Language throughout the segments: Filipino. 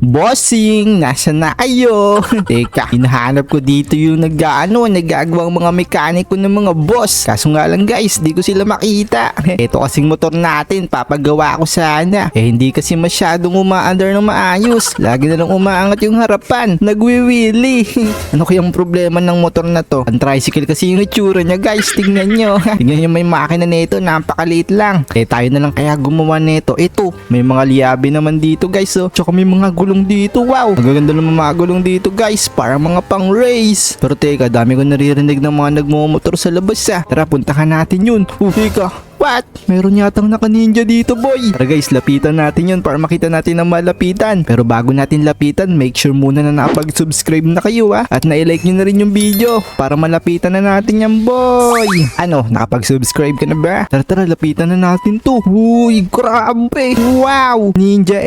Bossing, nasa na kayo? Teka, hinahanap ko dito yung nag-ano, nagagawang mga mekaniko ng mga boss. Kaso nga lang guys, di ko sila makita. Ito kasing motor natin, papagawa ko sana. Eh hindi kasi masyadong umaandar ng maayos. Lagi na lang umaangat yung harapan. Nagwiwili. ano kayang problema ng motor na to? Ang tricycle kasi yung itsura niya guys, tingnan nyo. tingnan nyo may makina nito, napakaliit lang. Eh tayo na lang kaya gumawa nito. Ito, may mga liyabi naman dito guys. Oh. Tsaka may mga gulong dito. Wow, ang gaganda naman mga gulong dito guys. Para mga pang race. Pero teka, dami ko naririnig ng mga nagmumotor sa labas ah. Tara, puntahan natin yun. Uh, teka, What? Meron yatang naka-ninja dito, boy. Tara guys, lapitan natin yun para makita natin ang malapitan. Pero bago natin lapitan, make sure muna na nakapag-subscribe na kayo ha. At na-like nyo na rin yung video para malapitan na natin yan, boy. Ano, nakapag-subscribe ka na ba? Tara tara, lapitan na natin to. Uy, grabe. Wow, Ninja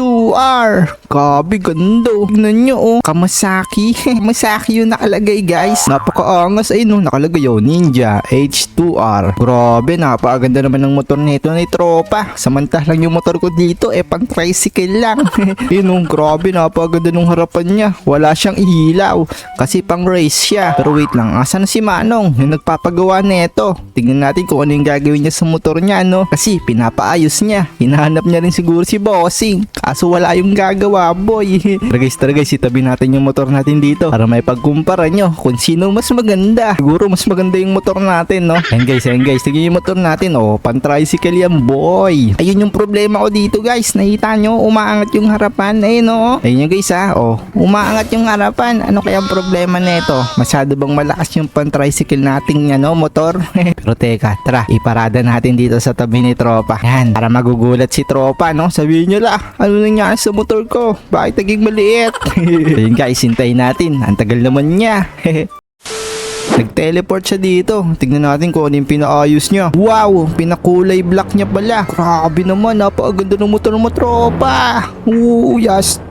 H2R. Gabi, gando. Tignan nyo, oh. Kamasaki. Kamasaki yung nakalagay, guys. Napakaangas. Ayun, oh, nakalagay, oh. Ninja H2R. Grabe, napakaganda naman ng motor nito ni tropa. Samantalang yung motor ko dito, eh, pang tricycle lang. Yun, oh, grabe, napakaganda ng harapan niya. Wala siyang ilaw. Kasi pang race siya. Pero wait lang, asan si Manong? Yung nagpapagawa nito. Tingnan natin kung ano yung gagawin niya sa motor niya, no? Kasi pinapaayos niya. Hinahanap niya rin siguro si Bossing. Kaso wala yung gagawa, boy. tara guys, tara guys, itabi natin yung motor natin dito para may pagkumpara nyo kung sino mas maganda. Siguro mas maganda yung motor natin, no? Ayan guys, ayan guys, tignan yung motor natin, oh. Pan tricycle yan, boy. Ayun yung problema ko dito, guys. Nakita nyo, umaangat yung harapan. Ayun, oh. Ayun yung guys, ha. Oh, umaangat yung harapan. Ano kaya problema nito? Masyado bang malakas yung pan tricycle nating ano, motor? Pero teka, tara, iparada natin dito sa tabi ni tropa. Yan, para magugulat si tropa, no? Sabihin nyo la, ano nangyari sa motor ko? Bakit naging maliit? Ayun guys, hintayin natin. Ang tagal naman niya. Nag-teleport siya dito. Tingnan natin kung ano yung pinaayos niya. Wow! Pinakulay black niya pala. Grabe naman. Napakaganda ng motor mo, tropa. Ooh,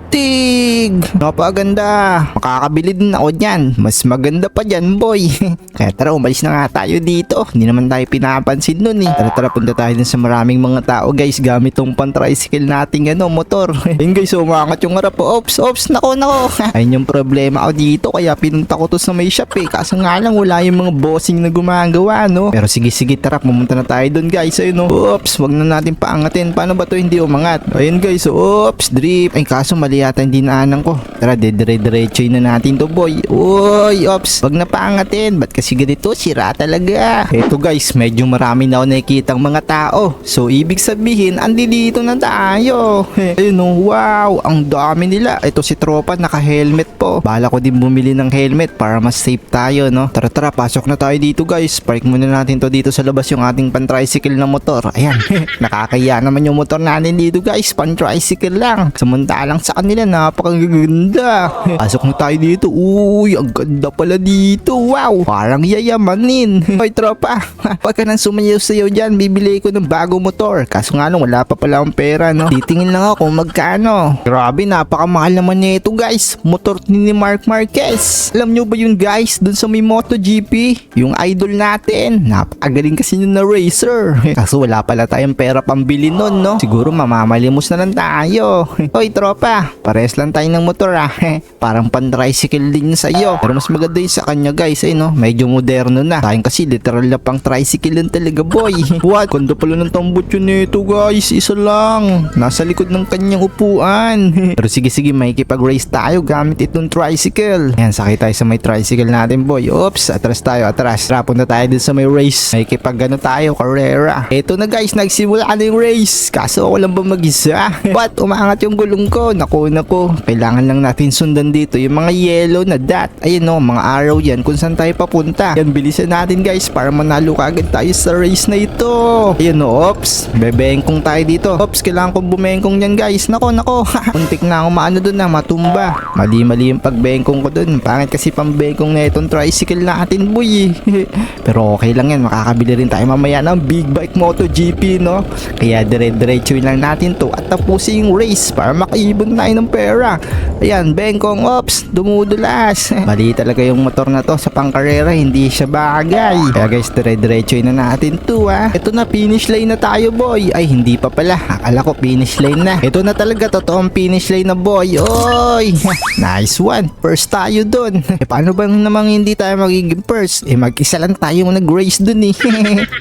yastig. Napakaganda. Makakabili din ako dyan. Mas maganda pa dyan, boy. Kaya tara, umalis na nga tayo dito. Hindi naman tayo pinapansin nun eh. Tara, tara, punta tayo sa maraming mga tao, guys. Gamit tong pan-tricycle nating ano, motor. Ayun, guys, umangat yung harap. Ops, ops, nako, nako. Ayun yung problema ko dito. Kaya pinunta ko to sa may shop eh. Kaso nga lang, wala yung mga bossing na gumagawa, no? Pero sige, sige, tara, pumunta na tayo dun, guys. Ayun, no? Oops, wag na natin paangatin. Paano ba to hindi umangat? Ayun, guys. Oops, drip. Ay, kaso mali yata yung dinaanan ko. Tara, dire-diretso na natin to, boy. Uy, ops, wag na paangatin. Ba't kasi ganito? Sira talaga. Eto, guys, medyo marami na ako nakikitang mga tao. So, ibig sabihin, andi dito na tayo. Ayun, no? Wow, ang dami nila. Ito si tropa, naka-helmet po. Bala ko din bumili ng helmet para mas safe tayo, no? Tara, tara, pasok na tayo dito, guys. Park muna natin to dito sa labas yung ating pan-tricycle na motor. Ayan, nakakaya naman yung motor natin dito, guys. Pan-tricycle lang. Samantalang sa kanila, napakaganda. Pasok na tayo dito. Uy, ang ganda pala dito. Wow, parang yayamanin. Hoy, tropa. Pag ka nang sumayaw sa'yo dyan, bibili ko ng bagong motor. Kaso nga lang, wala pa pala akong pera, no? Titingin lang ako magkano. Grabe, napakamahal naman nito, guys. Motor ni Mark Marquez. Alam nyo ba yun, guys? Dun sa may MotoGP, yung idol natin. Napakagaling kasi yun na racer. Kaso wala pala tayong pera pambili nun, no? Siguro mamamalimos na lang tayo. Hoy, tropa. Pares lang tayo ng motor, ah. Parang pan-tricycle din sa'yo. Pero mas maganda yun sa kanya, guys. Ay, no? Medyo moderno na. Tayong kasi literal na pang tricycle lang talaga, boy. What? Ganda pala ng tambot yun nito, guys. Isa lang. Nasa likod ng kanyang upuan. Pero sige, sige, makikipag-race tayo gamit itong tricycle. Ayan, sakay tayo sa may tricycle natin, boy. Oops, atras tayo, atras. Tara, punta tayo din sa may race. Makikipag ano tayo, karera. Eto na, guys. Nagsimula na yung race. Kaso ako lang ba mag-isa? But, umaangat yung gulong ko. Naku, naku. Kailangan lang natin sundan dito yung mga yellow na dot. Ayun no, mga arrow yan kung saan tayo papunta. Yan, bilisan natin guys para manalo kagad tayo sa race na ito. Ayun no, ops. Bebengkong tayo dito. Ops, kailangan kong bumengkong yan guys. Nako, nako. Untik na ako maano dun na, matumba. Mali-mali yung pagbengkong ko dun. Pangit kasi pambengkong na itong tricycle natin, boy. Pero okay lang yan. Makakabili rin tayo mamaya ng big bike MotoGP, no? Kaya dire-diretso lang natin to at tapusin yung race para makaibon tayo ng pera. Ayan, Bengkong Ops, dumudulas. Mali talaga yung motor na to sa pangkarera, hindi siya bagay. Kaya guys, dire-diretso na natin to ha. Ito na, finish line na tayo boy. Ay, hindi pa pala. Akala ko finish line na. Ito na talaga, totoong finish line na boy. Oy! nice one. First tayo dun. eh, paano ba namang hindi tayo magiging first? Eh, mag-isa lang tayong nag-race dun eh.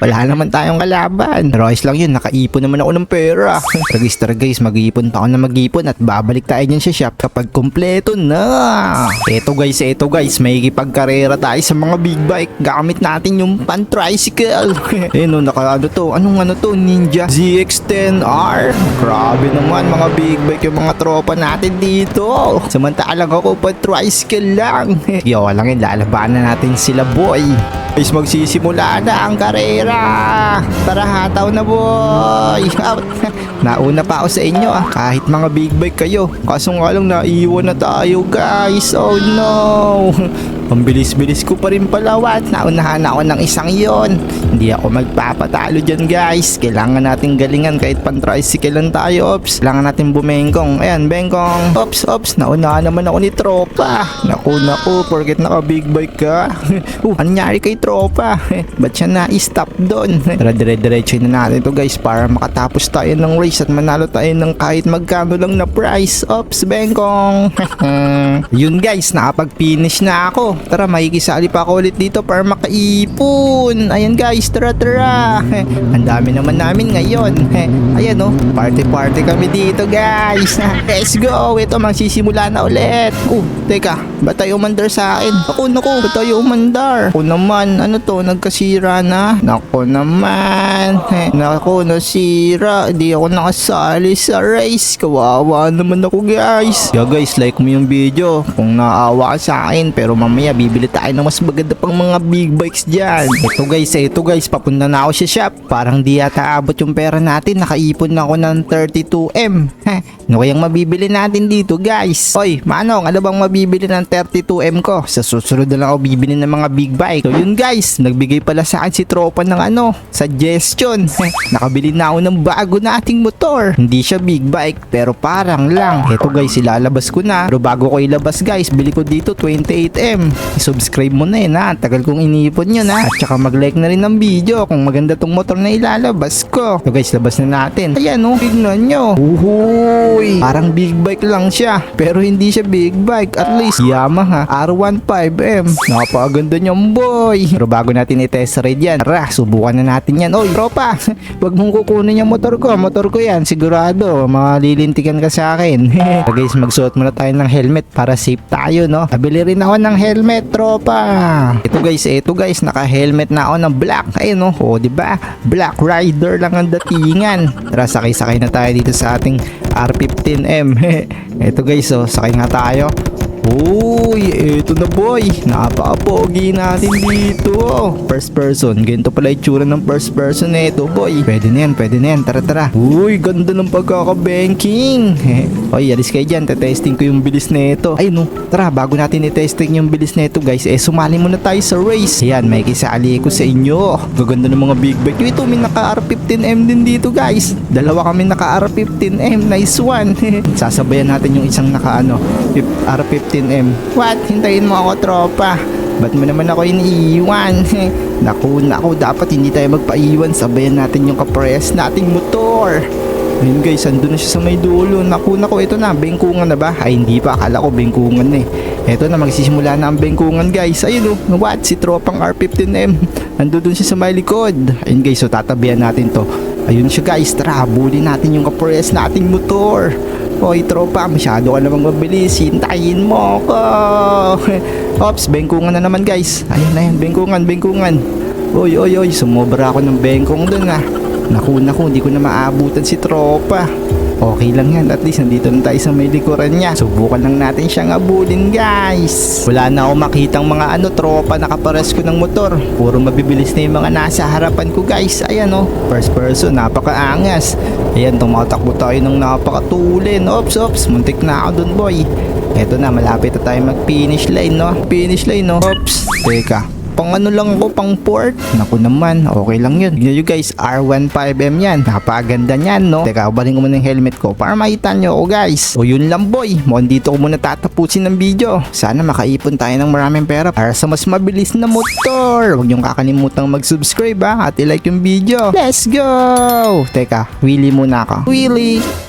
Wala naman tayong kalaban. Pero lang yun, nakaipon naman ako ng pera. Tara guys, mag-iipon pa ako na mag-iipon at babalik tayo dyan sa shop kapag kumpleto na. Eto guys, eto guys, may pagkarera tayo sa mga big bike. Gamit natin yung pan tricycle. eh no, naka ano to, anong ano to, Ninja ZX-10R. Grabe naman mga big bike yung mga tropa natin dito. Samantalang ako pa tricycle lang. Yo, lang yun, lalabanan natin sila boy. Guys, magsisimula na ang karera. Tara, hataw na boy. Nauna pa ako sa inyo ah, kahit mga big bike kayo. Kaso nga lang naiwan na tayo guys. Oh no. Ang bilis-bilis ko pa rin pala wat. Naunahan ako ng isang yon. Hindi ako magpapatalo dyan guys. Kailangan natin galingan kahit pan tricycle lang tayo. Ops. Kailangan natin bumengkong. Ayan, bengkong. Ops, ops. Naunahan naman ako ni tropa. Naku, naku. Porket naka big bike ka. uh, anyari kay tropa? Ba't siya na-stop doon? Tara, dire-diretso na natin to guys para makatapos tayo ng race at manalo tayo ng kahit magkano lang na price. Ops, bengkong. Yun guys, nakapag-finish na ako. Tara, makikisali pa ako ulit dito para makaipon. Ayan guys, tara tara. Ang dami naman namin ngayon. Ayan oh, party-party kami dito guys. Let's go. Ito, magsisimula na ulit. Oh, teka, ba't tayo umandar sa akin? Ako, naku, ba't tayo umandar? Ako naman, ano to, nagkasira na? Nako naman. Nako, nasira. Di ako nakasali sa race. Kawawa naman ako guys. Yeah guys, like mo yung video kung naawa ka sa akin. Pero mamaya bibili tayo ng mas maganda pang mga big bikes dyan. Ito guys, ito guys, papunta na ako sa shop. Parang di yata abot yung pera natin. Nakaipon na ako ng 32M. Ano kayang mabibili natin dito guys? Oy, Manong, ano bang mabibili ng 32M ko? Sa susunod na lang ako bibili ng mga big bike. So yun guys, nagbigay pala sa akin si tropa ng ano, suggestion. Nakabili na ako ng bago nating motor. Hindi siya big bike, pero parang lang. Ito guys, ilalabas ko na. Pero bago ko ilabas guys, bili ko dito 28M. I-subscribe mo na yun ha. Tagal kong inipon yun ha. At saka mag-like na rin ng video kung maganda tong motor na ilalabas ko. So guys, labas na natin. Ayan oh, tignan nyo. Uhuy. Parang big bike lang siya. Pero hindi siya big bike. At least Yamaha R15M. Napakaganda niyan boy. Pero bago natin i-test ride yan, tara, subukan na natin yan. Oy, tropa, wag mong kukunin yung motor ko. Motor ko yan, sigurado. Malilintikan ka sa akin. so guys, magsuot muna tayo ng helmet para safe tayo, no? Nabili rin ako ng helmet, tropa. Ito guys, ito guys, naka-helmet na ako ng black. Ayun, no? O, di ba? Black Rider lang ang datingan. Tara, sakay-sakay na tayo dito sa ating R15M. ito guys, oh, sakay nga tayo. Uy, ito na boy. Napaka-pogi natin dito. First person. Ganito pala itsura ng first person na ito boy. Pwede na yan, pwede na yan. Tara, tara. Uy, ganda ng pagkaka-banking. Oy, alis kayo dyan. Tetesting ko yung bilis na ito. Ay no, tara. Bago natin itesting yung bilis na ito guys, eh sumali muna tayo sa race. Ayan, may kisali ko sa inyo. Gaganda ng mga big bike. Yung ito, oh, may naka-R15M din dito guys. Dalawa kami naka-R15M. Nice one. Sasabayan natin yung isang naka-ano, R15 15M. What? Hintayin mo ako, tropa. Ba't mo naman ako iniiwan? naku, naku, dapat hindi tayo magpaiwan. Sabayan natin yung kapress nating motor. Ayun guys, andun na siya sa may dulo. Naku, naku, ito na. Bengkungan na ba? Ay, hindi pa. Akala ko bengkungan eh. Ito na, magsisimula na ang bengkungan guys. Ayun oh, what? Si tropang R15M. Andun dun siya sa may likod. Ayun guys, so tatabihan natin to. Ayun siya guys, tara, natin yung kapress nating motor. Hoy tropa, masyado ka namang mabilis. Hintayin mo ko. Ops, bengkungan na naman guys. Ayun na yan, bengkungan, bengkungan. Oy, oy, oy, sumobra ako ng bengkong dun ah. Naku, naku, hindi ko na maabutan si tropa. Okay lang yan, at least nandito na tayo sa may likuran niya. Subukan lang natin siyang abulin guys. Wala na ako makitang mga ano, tropa nakapares ko ng motor. Puro mabibilis na yung mga nasa harapan ko guys. Ayan oh, first person, napakaangas. Ayan, tumatakbo tayo ng napakatulin. Ops, ops, muntik na ako dun boy. Eto na, malapit na tayo mag-finish line, no? Finish line, no? Oops, teka. Pang ano lang ako, pang port. Naku naman, okay lang yun. Tignan guys, R15M yan. Napaganda niyan, no? Teka, baling ko muna yung helmet ko para makita nyo ako guys. O yun lang boy, mukhang dito ko muna tatapusin ng video. Sana makaipon tayo ng maraming pera para sa mas mabilis na motor. Huwag niyong kakalimutang mag-subscribe ha at i-like yung video. Let's go! Teka, wheelie muna ako. Wheelie!